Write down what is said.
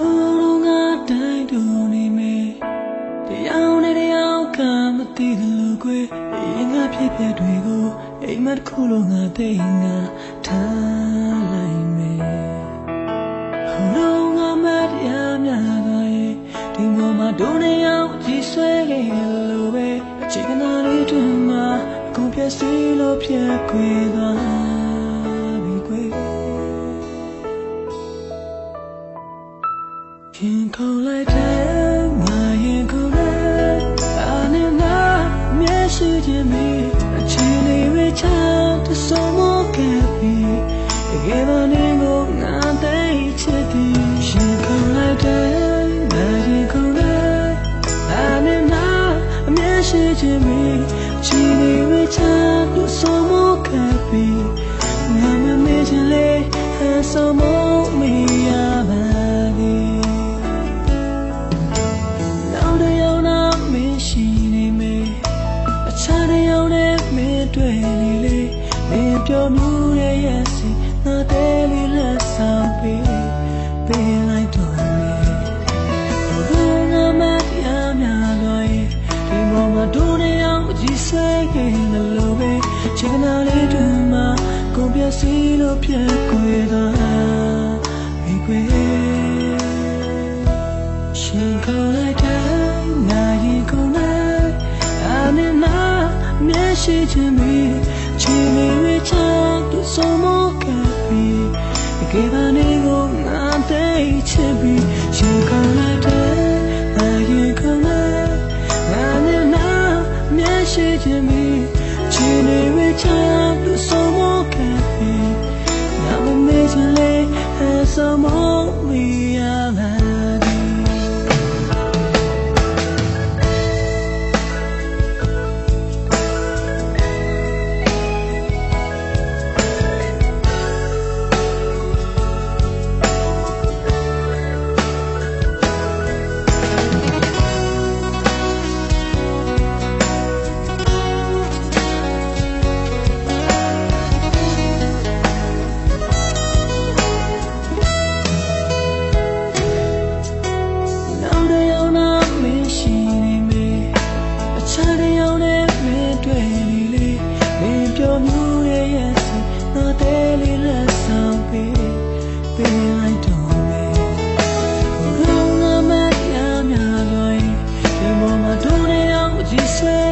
ဟောလုံးကတိုင်းတူနေမေတရားနဲ့တရားကမသိသလိုကွယ်ရင်ကဖြစ်ဖြစ်တွေကိုအိမ်မက်ခုလုံးကတိတ်ငါထားလိုက်မေဟောလုံးကမတရားများသွားရင်ဒီမောမှာဒုနေရောက်ကြည်ဆွဲခဲ့လို့ပဲအချိန်ကနာလေးတွင်မှာအကုန်ပြည့်စည်လို့ဖြစ်ခွေသွား အမျက်ရှိခြင်းမီအချိန်လေးဝေချတဆုံးမခဲ့ပြီငါမမေ့ချင်လေအဆုံးမမရပါဘူးနောက်တစ်ယောက်နာမင်းရှိနေမေအခြားတစ်ယောက်နဲ့မင်း အောင်ကြည့်ဆွဲခဲ့လို့ပဲချင်နာလေးတို့မှာကုန်ပြစီလို့ပြက်ကွယ်သွားမိကွယ်ရှင်ခေါ်လိုက်တဲ့နာရီကုန်လိုက်အနေနာမျက်ရှိချင်ပြီချီမီဝေချသူဆုံးမကပြီတကယ်ပါနေကိုငါသိချစ်ပြီ some